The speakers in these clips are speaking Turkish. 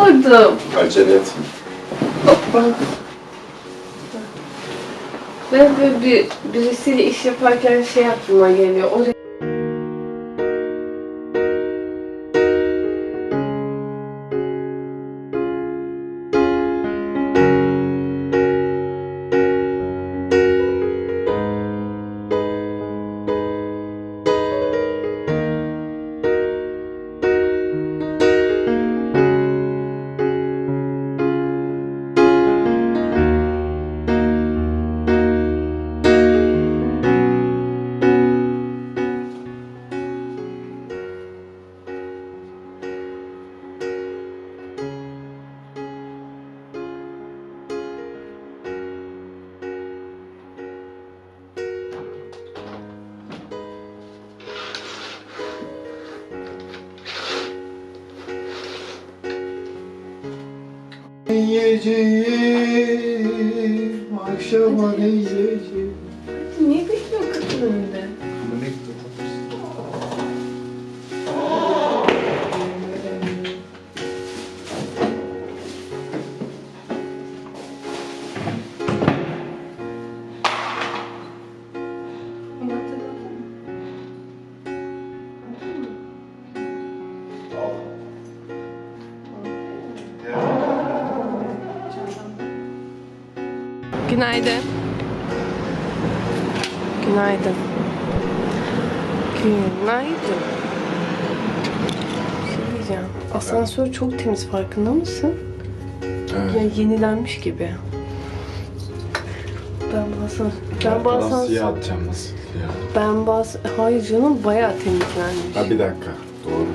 koydum. Acele et. Hoppa. Ben böyle bir birisiyle iş yaparken şey aklıma geliyor. O Ne Günaydın. Günaydın. Günaydın. Bir şey diyeceğim. Asansör çok temiz farkında mısın? Ya yenilenmiş gibi. Ben bu asansör... Ben bu siyah asansör... atacağım nasıl siyah? Ben bu as- Hayır canım bayağı temizlenmiş. Ha bir dakika. Doğru.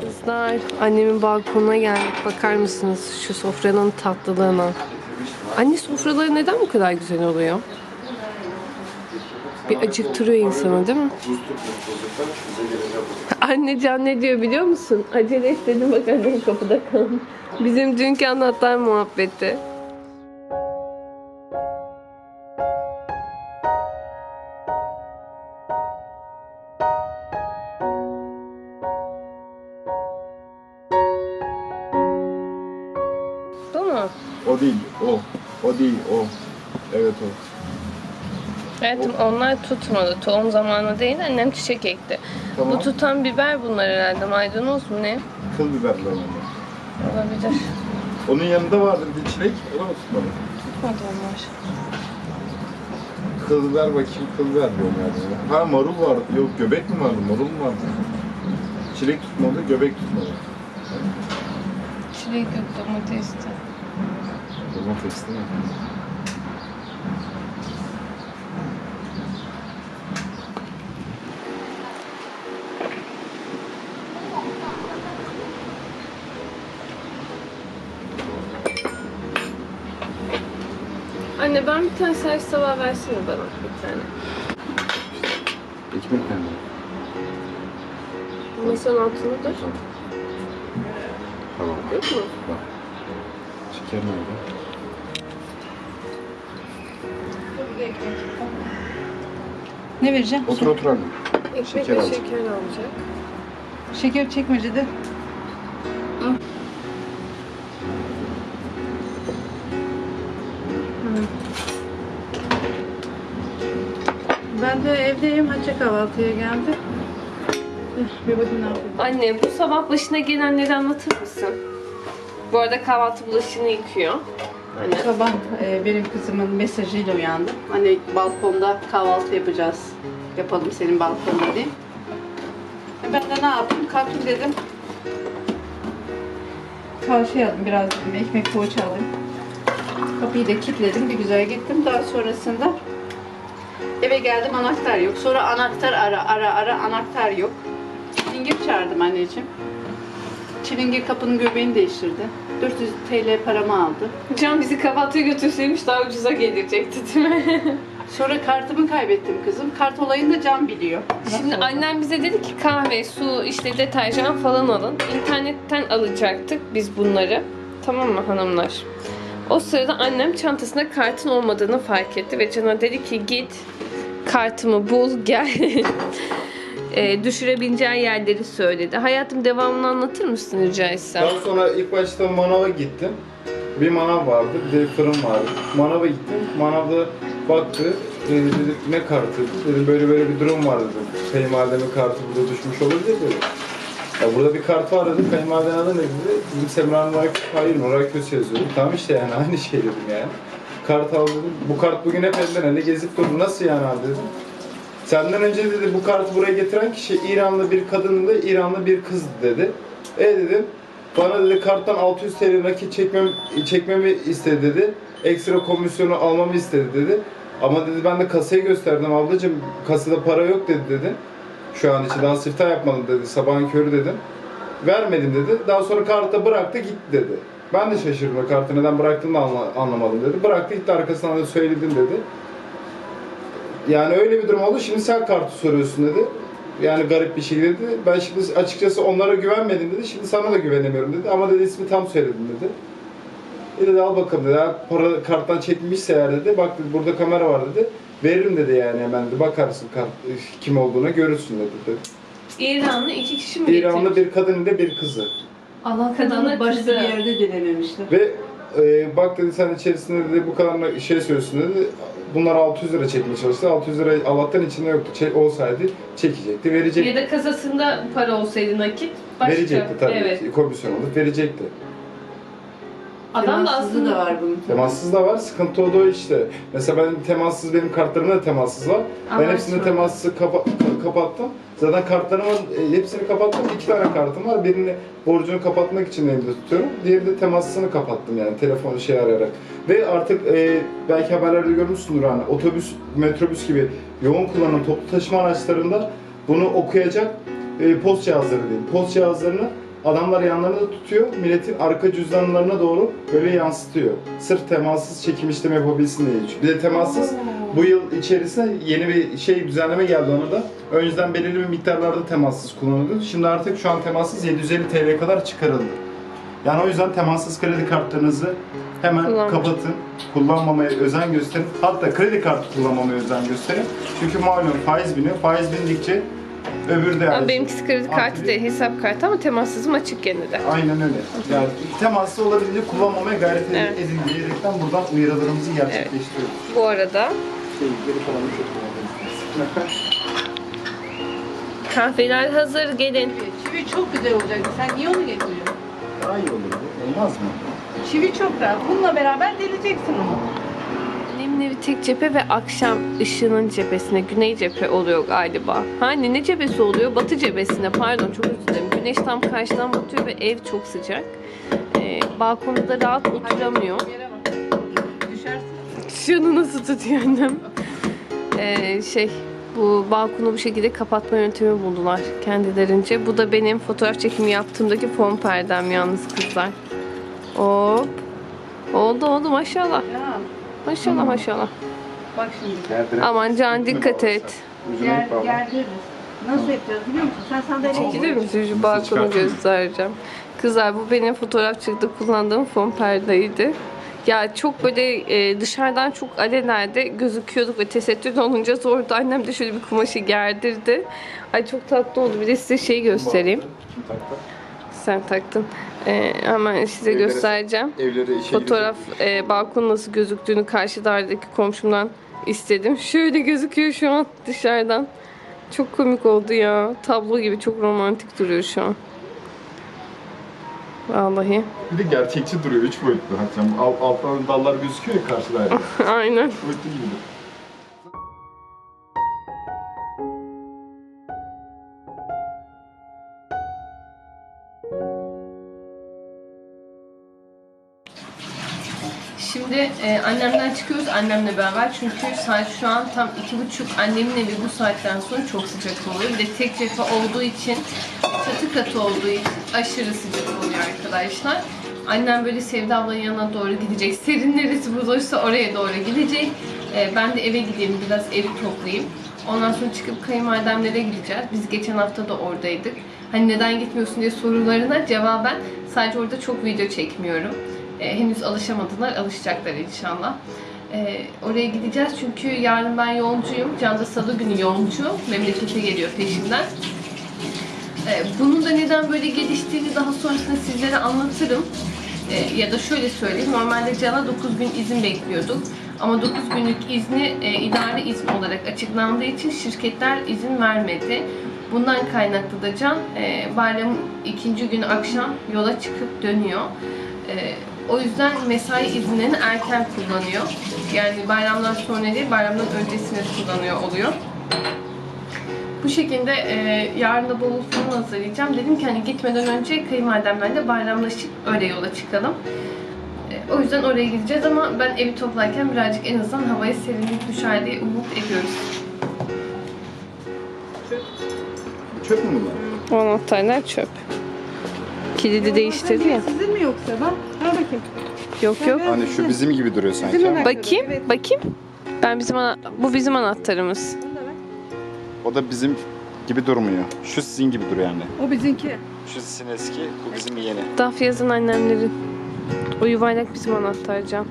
Kızlar, annemin balkonuna geldik. Bakar mısınız şu sofranın tatlılığına? Anne sofraları neden bu kadar güzel oluyor? Bir acıktırıyor insanı değil mi? Anne Can ne diyor biliyor musun? Acele et dedim bak annem kapıda kaldı. Bizim dünkü anahtar muhabbeti. Onlar tutmadı. Tohum zamanı değil. Annem çiçek ekti. Tamam. Bu tutan biber bunlar herhalde. Maydanoz mu ne? Kıl biberler onlar. Olabilir. Onun yanında vardı bir çilek, o da mı tutmadı? Tutmadı onlar. Kıl biber bakayım, kıl biber diyorum yani. Ha marul vardı, yok göbek mi vardı, marul mu vardı? Çilek tutmadı, göbek tutmadı. Çilek yok domatesti. Domates değil mi? Anne ben bir tane servis tabağı versene bana bir tane. Ekmek nerede? Masanın altında dur. Tamam. Yok mu? Bak. Şeker nerede? Ne vereceğim? Otur otur anne. Ekmek Şeker ve alacak. şeker alacak. Şeker çekmecede. Ben de evdeyim. Hacı kahvaltıya geldi. Bir bakayım ne yapayım. Anne bu sabah başına gelenleri anlatır mısın? Bu arada kahvaltı bulaşığını yıkıyor. Anne. Sabah e, benim kızımın mesajıyla uyandım. Hani balkonda kahvaltı yapacağız. Yapalım senin balkonda diye. E, Ben de ne yaptım? Kalktım dedim. Kahve aldım biraz dedim. Ekmek poğaça aldım. Kapıyı da kilitledim. Bir güzel gittim. Daha sonrasında eve geldim anahtar yok. Sonra anahtar ara ara ara anahtar yok. Çilingir çağırdım anneciğim. Çilingir kapının göbeğini değiştirdi. 400 TL paramı aldı. Can bizi kahvaltıya götürseymiş daha ucuza gelecekti değil mi? Sonra kartımı kaybettim kızım. Kart olayını da Can biliyor. Şimdi annem bize dedi ki kahve, su, işte deterjan falan alın. İnternetten alacaktık biz bunları. Tamam mı hanımlar? O sırada annem çantasında kartın olmadığını fark etti ve Can'a dedi ki git kartımı bul gel. e, düşürebileceği yerleri söyledi. Hayatım devamını anlatır mısın rica etsem? Daha sonra ilk başta manava gittim. Bir manav vardı, bir de fırın vardı. Manava gittim. Manavda baktı. E, dedi, ne kartı? Dedim böyle böyle bir durum var dedim. Kayınvalidemin kartı burada düşmüş olabilir dedi. Ya burada bir kart var dedi. Kayınvalidenin adı ne dedi? Bizim Semra'nın Hayır Nuray Köse yazıyordu. Tamam işte yani aynı şey dedim yani. Kart al dedim. Bu kart bugün hep elden ele gezip durdu. Nasıl yani abi dedim. Senden önce dedi bu kartı buraya getiren kişi İranlı bir kadındı, İranlı bir kız dedi. E dedim. Bana dedi karttan 600 TL nakit çekmem, çekmemi istedi dedi. Ekstra komisyonu almamı istedi dedi. Ama dedi ben de kasayı gösterdim ablacığım kasada para yok dedi dedi. Şu an için daha siftah yapmadım dedi sabahın körü dedim. Vermedim dedi. Daha sonra kartı bıraktı gitti dedi. Ben de şaşırdım kartı neden bıraktığını da anla- anlamadım dedi. Bıraktı gitti arkasından da söyledim dedi. Yani öyle bir durum oldu. Şimdi sen kartı soruyorsun dedi. Yani garip bir şey dedi. Ben şimdi açıkçası onlara güvenmedim dedi. Şimdi sana da güvenemiyorum dedi. Ama dedi ismi tam söyledim dedi. E dedi al bakalım dedi. "Eğer Para karttan çekilmişse eğer dedi. Bak dedi burada kamera var dedi. Veririm dedi yani hemen dedi. Bakarsın kart kim olduğuna görürsün dedi. dedi. İranlı iki kişi mi İranlı bir kadın ile bir kızı. Allah kadını başka bir yerde denememişler. Ve e, bak dedi sen içerisinde dedi bu kadar şey söylüyorsun dedi. Bunlar 600 lira çekmeye çalıştı. 600 lira Allah'tan içinde yoktu. Çek, olsaydı çekecekti, verecekti. Ya da kasasında para olsaydı nakit başka. Verecekti tabii. Evet. Komisyon alıp verecekti. Adam da Temassızı aslında da var bunun. Temassız da var. Sıkıntı o da o işte. Mesela ben temassız benim kartlarımda da temassız var. Ben Ama hepsinde sonra- temassızı kapa- ka- kapattım. Zaten kartlarımın e, hepsini kapattım. İki tane kartım var. Birini borcunu kapatmak için elimde tutuyorum. Diğeri de temassızını kapattım yani telefonu şey arayarak. Ve artık e, belki haberlerde görmüşsündür hani otobüs, metrobüs gibi yoğun kullanım toplu taşıma araçlarında bunu okuyacak e, post cihazları diyeyim. Post cihazlarını adamlar yanlarında tutuyor. Milletin arka cüzdanlarına doğru böyle yansıtıyor. Sırf temassız çekim işlemi yapabilsin diye. Bir de temassız bu yıl içerisinde yeni bir şey düzenleme geldi ona da. Önceden belirli bir miktarlarda temassız kullanılıyordu. Şimdi artık şu an temassız 750 TL'ye kadar çıkarıldı. Yani o yüzden temassız kredi kartlarınızı hemen Kullanmayın. kapatın. Kullanmamaya özen gösterin. Hatta kredi kartı kullanmamaya özen gösterin. Çünkü malum faiz biniyor. Faiz bindikçe öbür de Ama benimkisi kredi Artı kartı değil, hesap kartı ama temassızım açık gene de. Aynen öyle. Yani temaslı olabildiğince kullanmamaya gayret edin Evet. edin diyerekten buradan uyarılarımızı gerçekleştiriyoruz. Bu arada Şey, geri kalanı çok kullanıyoruz. kahveler hazır gelin. Çivi çok güzel olacak. Sen niye onu getiriyorsun? Daha iyi olur bu. Olmaz mı? Çivi çok rahat. Bununla beraber deleceksin onu. Annemin evi tek cephe ve akşam ışığının cephesine güney cephe oluyor galiba. Hani ne cephesi oluyor? Batı cephesine pardon çok özür dilerim. Güneş tam karşıdan batıyor ve ev çok sıcak. Ee, balkonda da rahat oturamıyor. Şunu nasıl tutuyor annem? Ee, şey bu balkonu bu şekilde kapatma yöntemi buldular kendilerince. Bu da benim fotoğraf çekimi yaptığımdaki fon perdem yalnız kızlar. Hop. Oldu oldu maşallah. Ya Maşallah maşallah. bak şimdi. Aman Can dikkat et. Ger, gerdiririz. Nasıl yapacağız biliyor musun? Sen sandalyeyi Çekilir misin şu balkonu göstereceğim. Kızlar bu benim fotoğrafçılıkta kullandığım fon perdeydi. Ya çok böyle e, dışarıdan çok alelade gözüküyorduk ve tesettür olunca zordu. Annem de şöyle bir kumaşı gerdirdi. Ay çok tatlı oldu. Bir de size şeyi göstereyim. Kim taktı? Sen taktın. E, hemen size Evlere- göstereceğim. Evlere işe Fotoğraf e, balkon nasıl gözüktüğünü karşı dairedeki komşumdan istedim. Şöyle gözüküyor şu an dışarıdan. Çok komik oldu ya. Tablo gibi çok romantik duruyor şu an. Vallahi. Bir de gerçekçi duruyor. Üç boyutlu. Hatta alt, alttan dallar gözüküyor ya karşıda. Aynen. Üç boyutlu gibi. Şimdi e, annemden çıkıyoruz annemle beraber çünkü saat şu an tam iki buçuk. Annemin evi bu saatten sonra çok sıcak oluyor. Bir de tek cephe olduğu için, çatı katı olduğu için aşırı sıcak oluyor arkadaşlar. Annem böyle Sevda ablanın yanına doğru gidecek. Serin neresi bulursa oraya doğru gidecek. E, ben de eve gideyim biraz evi toplayayım. Ondan sonra çıkıp kayınvalidemlere gideceğiz. Biz geçen hafta da oradaydık. Hani neden gitmiyorsun diye sorularına cevaben sadece orada çok video çekmiyorum. E, henüz alışamadılar, alışacaklar inşallah. Ee, oraya gideceğiz çünkü yarın ben yolcuyum. Can da salı günü yolcu. Memlekete geliyor peşimden. Ee, bunun da neden böyle geliştiğini daha sonrasında sizlere anlatırım. Ee, ya da şöyle söyleyeyim. Normalde Can'a 9 gün izin bekliyorduk. Ama 9 günlük izni e, idari izin olarak açıklandığı için şirketler izin vermedi. Bundan kaynaklı da Can e, bayramın ikinci günü akşam yola çıkıp dönüyor. E, o yüzden mesai izinlerini erken kullanıyor. Yani bayramdan sonra değil, bayramdan öncesine kullanıyor oluyor. Bu şekilde e, yarın da bavul falan hazırlayacağım. Dedim ki hani gitmeden önce kayınvalidemlerle bayramlaşıp öyle yola çıkalım. E, o yüzden oraya gideceğiz ama ben evi toplarken birazcık en azından havaya serinlik düşer diye umut ediyoruz. Çöp mü bunlar? O anahtarlar çöp. Kilidi değiştirdi ya. Sizin mi yoksa bak? Ver bakayım. Yok yok. Hani şu bizim gibi duruyor sanki. Bizim ama. Bakayım, evet. bakayım. Ben bizim ana- bu bizim anahtarımız. O da bizim gibi durmuyor. Şu sizin gibi duruyor yani. O bizimki. Şu sizin eski, bu bizim yeni. Dafyaz'ın annemlerin. O yuvarlak bizim anahtar Can.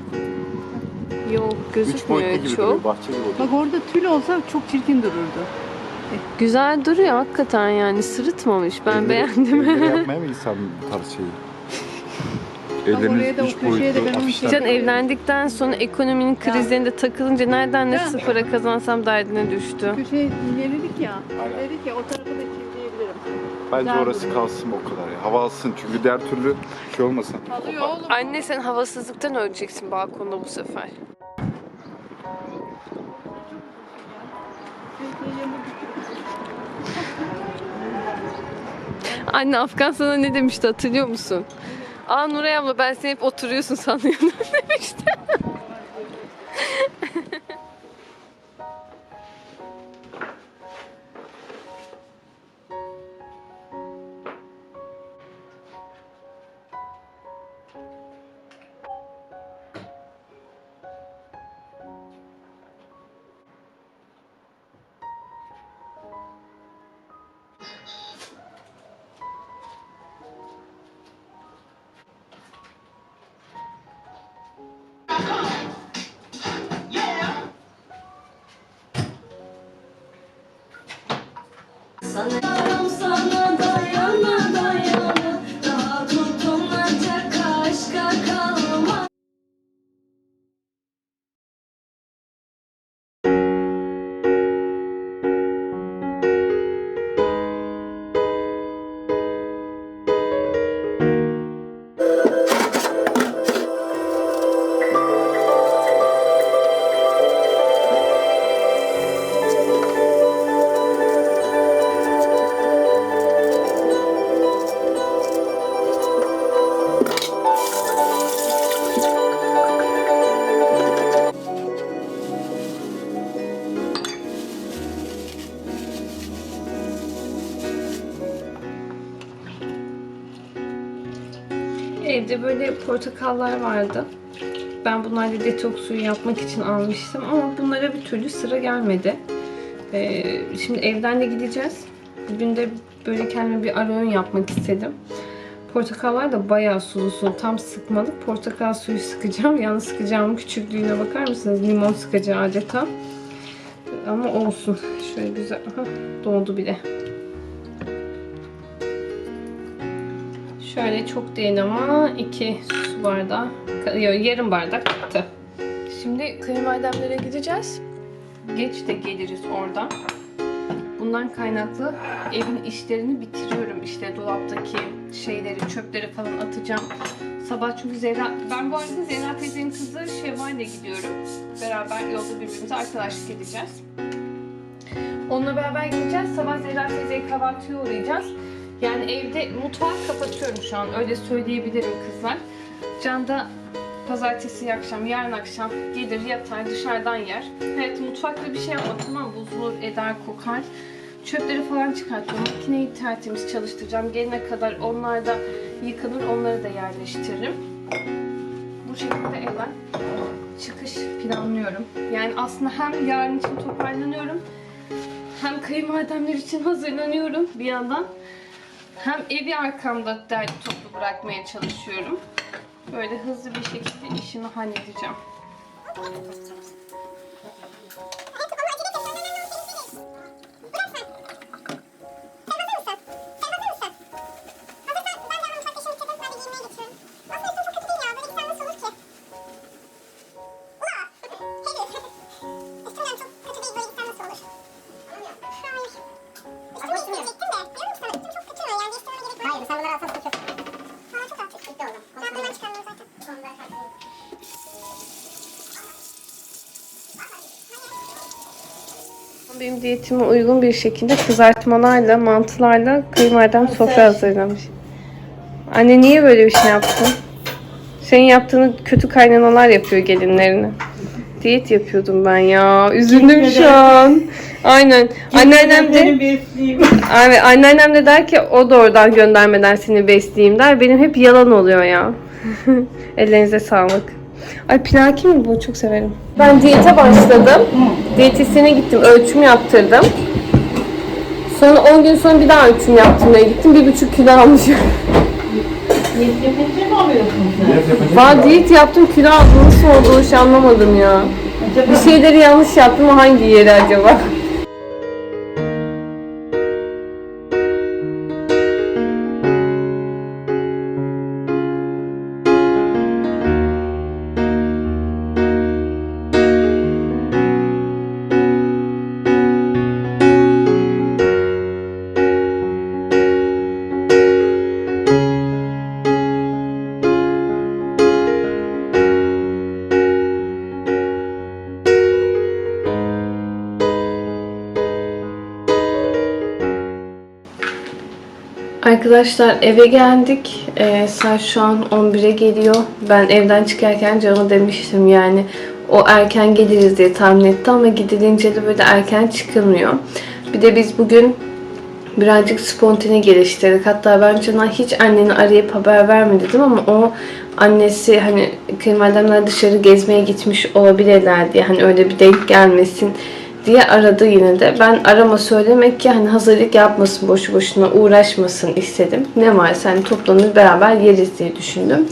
Yok Üç gözükmüyor boyutlu gibi çok. duruyor, bahçe gibi duruyor. Bak orada tül olsa çok çirkin dururdu. Güzel duruyor hakikaten yani sırıtmamış. Ben Elleri- beğendim. elleri yapmaya mı insan bu tarz şeyi? oraya da o üç köşeye de ben onu afişler. Can evlendikten sonra ekonominin krizlerinde takılınca nereden ne Ya. sıfıra kazansam derdine düştü. Köşeye ilerledik ya. Aynen. Dedik ya o tarafı da çizleyebilirim. Bence Güzel orası duruyor. kalsın o kadar ya. Hava alsın çünkü diğer türlü şey olmasın. Alıyor oğlum. Anne sen havasızlıktan öleceksin balkonda bu sefer. Anne Afgan sana ne demişti hatırlıyor musun? Aa Nuray abla ben sen hep oturuyorsun sanıyorum demişti. Evde böyle portakallar vardı. Ben bunlarla detoks suyu yapmak için almıştım ama bunlara bir türlü sıra gelmedi. Ee, şimdi evden de gideceğiz. Bugün de böyle kendime bir ara öğün yapmak istedim. Portakallar da bayağı sulu sulu. Tam sıkmalık portakal suyu sıkacağım. Yalnız sıkacağımın küçüklüğüne bakar mısınız? Limon sıkacağı adeta. Ama olsun. Şöyle güzel. Aha, doldu bile. Şöyle çok değil ama 2 su bardağı, yok, yarım bardak katı. Şimdi kayınvalidemlere gideceğiz. Geç de geliriz oradan. Bundan kaynaklı evin işlerini bitiriyorum. İşte dolaptaki şeyleri, çöpleri falan atacağım. Sabah çünkü Zehra... Ben bu arada Zehra teyzenin kızı Şevval'le gidiyorum. Beraber yolda birbirimize arkadaşlık edeceğiz. Onunla beraber gideceğiz. Sabah Zehra teyzeye kahvaltıya uğrayacağız. Yani evde mutfağı kapatıyorum şu an. Öyle söyleyebilirim kızlar. Can da pazartesi akşam, yarın akşam gelir yatar dışarıdan yer. Evet mutfakta bir şey yapma tamam bozulur, eder, kokar. Çöpleri falan çıkartıyorum. Makineyi tertemiz çalıştıracağım. Gelene kadar onlar da yıkanır, onları da yerleştiririm. Bu şekilde evden çıkış planlıyorum. Yani aslında hem yarın için toparlanıyorum hem kayınvalidemler için hazırlanıyorum bir yandan. Hem evi arkamda derli toplu bırakmaya çalışıyorum. Böyle hızlı bir şekilde işimi halledeceğim. Benim diyetime uygun bir şekilde kızartmalarla, mantılarla kıymadan sofra hazırlamış. Anne niye böyle bir şey yaptın? Senin yaptığını kötü kaynanalar yapıyor gelinlerine. Diyet yapıyordum ben ya. Üzüldüm şu an. Aynen. Anneannem de Abi anneannem de der ki o da oradan göndermeden seni besleyeyim der. Benim hep yalan oluyor ya. Ellerinize sağlık. Ay pilaki mi bu? Çok severim. Ben diyete başladım. Diyetisyene gittim. Ölçüm yaptırdım. Sonra 10 gün sonra bir daha ölçüm yaptırmaya gittim. Bir buçuk kilo almışım. Valla diyet yaptım kilo aldım. Nasıl oldu hiç anlamadım ya. Bir şeyleri yanlış yaptım hangi yeri acaba? Arkadaşlar eve geldik. Ee, saat şu an 11'e geliyor. Ben evden çıkarken Can'a demiştim yani o erken geliriz diye tahmin etti ama gidilince de böyle erken çıkılmıyor. Bir de biz bugün birazcık spontane geliştirdik. Hatta ben Can'a hiç anneni arayıp haber verme dedim ama o annesi hani kayınvalidemler dışarı gezmeye gitmiş olabilirler diye hani öyle bir denk gelmesin diye aradı yine de. Ben arama söylemek ki hani hazırlık yapmasın boşu boşuna uğraşmasın istedim. Ne varsa hani toplanır beraber yeriz diye düşündüm.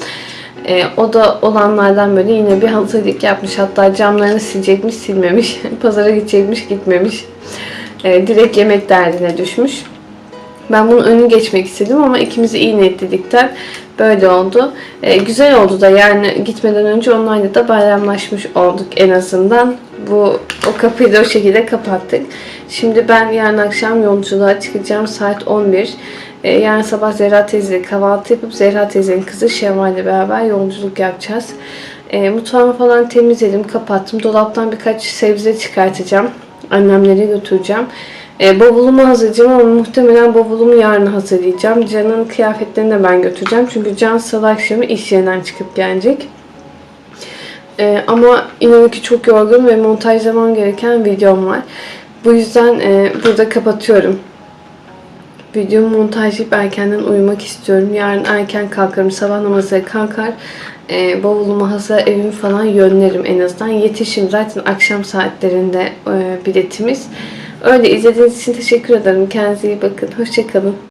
Ee, o da olanlardan böyle yine bir hazırlık yapmış. Hatta camlarını silecekmiş silmemiş. Pazara gidecekmiş gitmemiş. Ee, direkt yemek derdine düşmüş. Ben bunun önünü geçmek istedim ama ikimizi iyi niyetledikten böyle oldu. Ee, güzel oldu da yani gitmeden önce onlarla da bayramlaşmış olduk en azından. Bu o kapıyı da o şekilde kapattık. Şimdi ben yarın akşam yolculuğa çıkacağım saat 11. Ee, yarın sabah Zehra teyzeyle kahvaltı yapıp Zehra teyzenin kızı Şevval ile beraber yolculuk yapacağız. Ee, mutfağımı falan temizledim, kapattım. Dolaptan birkaç sebze çıkartacağım. Annemlere götüreceğim. E, bavulumu hazırlayacağım ama muhtemelen bavulumu yarın hazırlayacağım. Can'ın kıyafetlerini de ben götüreceğim. Çünkü Can salı akşamı iş yerinden çıkıp gelecek. E, ama inanın ki çok yorgun ve montajlamam gereken videom var. Bu yüzden e, burada kapatıyorum. Videomu montajlayıp erkenden uyumak istiyorum. Yarın erken kalkarım. Sabah namazına kalkar. E, bavulumu hazır evimi falan yönlerim en azından. Yetişim zaten akşam saatlerinde e, biletimiz. Öyle izlediğiniz için teşekkür ederim. Kendinize iyi bakın. Hoşçakalın.